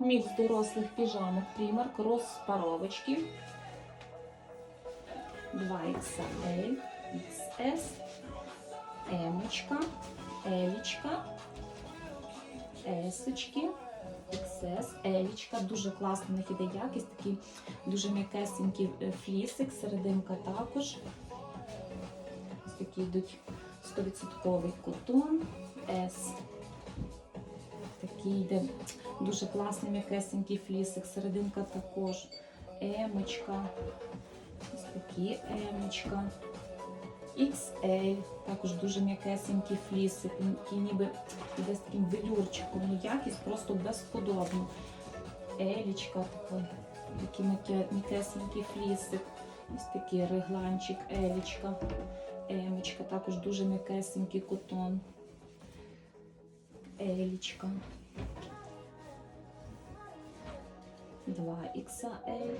Мікс дорослих піжамок примарк розпаровочки. 2XL, XS, Емочка, Елічка, Есочки, XS, Елічка. Дуже класно в них іде якість, такий дуже м'якесенький е, флісик, серединка також. Ось такі йдуть 100% котон, S. Такий йде дуже класний м'якесенький флісик, серединка також. Емочка. Ось такі емочка. XL, також дуже м'якесенький флісик, такий ніби іде з таким велюрчиком, ну якість просто безподобна. Елічка така, такий м'яке- м'якесенький флісик. Ось такий регланчик, елічка, емочка, також дуже м'якесенький котон. Елічка. 2XL.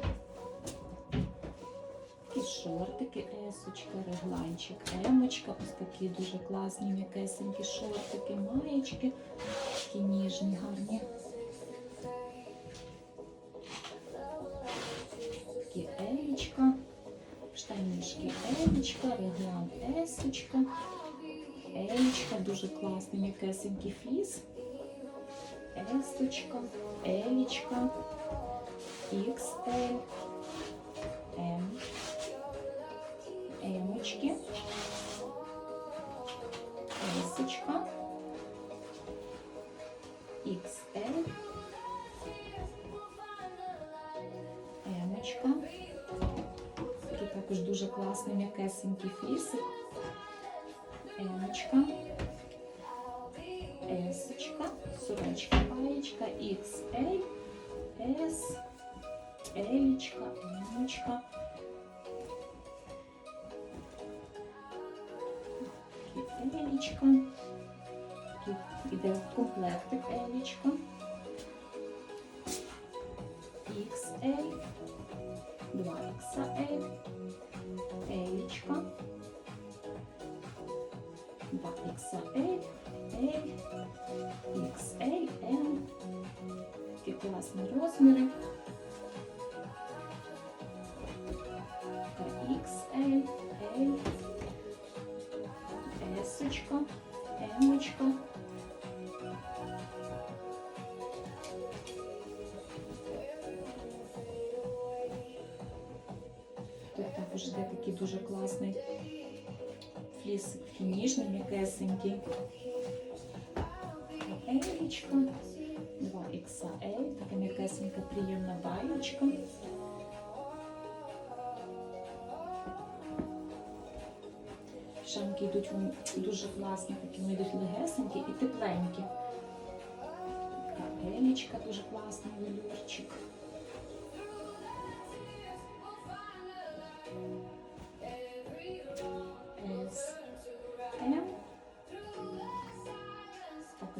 Такі шортики, есочка, регланчик, емочка. Ось такі дуже класні м'якесенькі шортики, маєчки. Такі ніжні, гарні. Такі елічка. Штанішки елічка, реглан есочка. Елічка, дуже класний м'якесенький фліс. Есочка, елічка, XL, М. Емочки, Есочка, XL, Емочка. Такий також дуже класний м'якесенький флісик. Емочка, Есочка, сорочка, паєчка, XL, S, Елічка. Такий Елічка. Тут іде комплектик Елічка. XL, 2XL, Елічка. 2XL, L, XL, M. Такі класні розміри. XL, L, S, М. Тут також йде такий дуже класний такий ніжний, м'якесенький. Елічка, 2XL, така м'якесенька, приємна баєчка. Шамки йдуть дуже класні, такі вони йдуть легесенькі і тепленькі. Така елічка дуже класний велюрчик.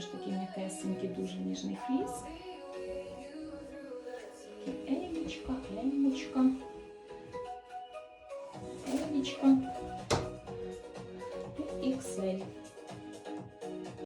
Також такий м'якесенький, дуже ніжний фліс. Такий Елічка, Емочка. Елічка.